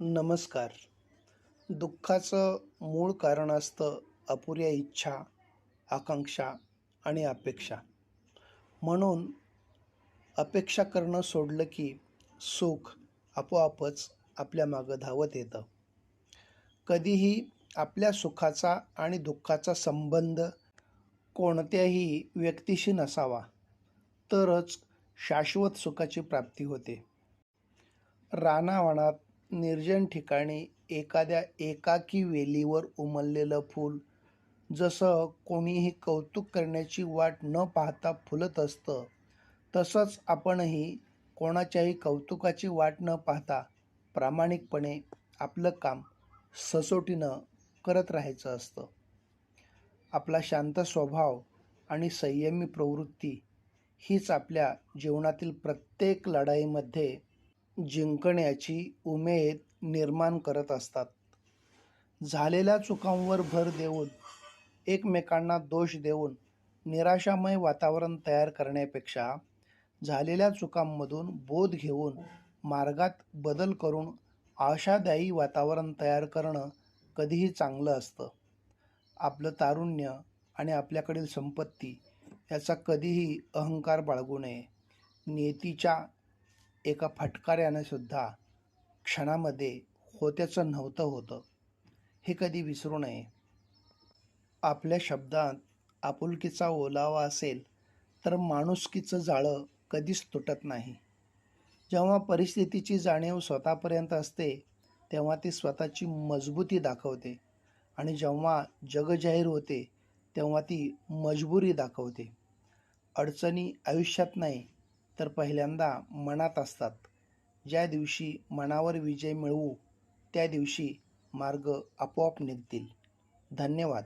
नमस्कार. दुःखाचं मूळ कारण असतं अपुऱ्या इच्छा आकांक्षा आणि अपेक्षा. म्हणून अपेक्षा करणं सोडलं की सुख आपोआपच आपल्या मागं धावत येतं. कधीही आपल्या सुखाचा आणि दुःखाचा संबंध कोणत्याही व्यक्तीशी नसावा तरच शाश्वत सुखाची प्राप्ती होते. रानावनात निर्जन ठिकाणी एखाद्या एकाकी वेलीवर उमललेलं फूल जसं कोणीही कौतुक करण्याची वाट न पाहता फुलत असतं तसंच आपणही कोणाच्याही कौतुकाची वाट न पाहता प्रामाणिकपणे आपलं काम ससोटीनं करत राहायचं असतं. आपला शांत स्वभाव आणि संयमी प्रवृत्ती हीच आपल्या जीवनातील प्रत्येक लढाईमध्ये जिंकण्याची उमेद निर्माण करत असतात. झालेल्या चुकांवर भर देऊन एकमेकांना दोष देऊन निराशामय वातावरण तयार करण्यापेक्षा झालेल्या चुकांमधून बोध घेऊन मार्गात बदल करून आशादायी वातावरण तयार करणं कधीही चांगलं असतं. आपलं तारुण्य आणि आपल्याकडील संपत्ती याचा कधीही अहंकार बाळगू नये. नियतीच्या एका फटकाऱ्याने सुद्धा क्षणामध्ये होत्याचं नव्हतं होतं. हे कधी विसरू नये. आपल्या शब्दात आपुलकीचा ओलावा असेल तर माणुसकीचं जाळं कधीच तुटत नाही. जेव्हा परिस्थितीची जाणीव स्वतःपर्यंत असते तेव्हा ती स्वतःची मजबूती दाखवते आणि जेव्हा जग जाहीर होते तेव्हा ती मजबुरी दाखवते. अडचणी आयुष्यात नाही तर पहिल्यांदा मनात असतात. ज्या दिवशी मनावर विजय मिळवू त्या दिवशी मार्ग आपोआप निघतील. धन्यवाद.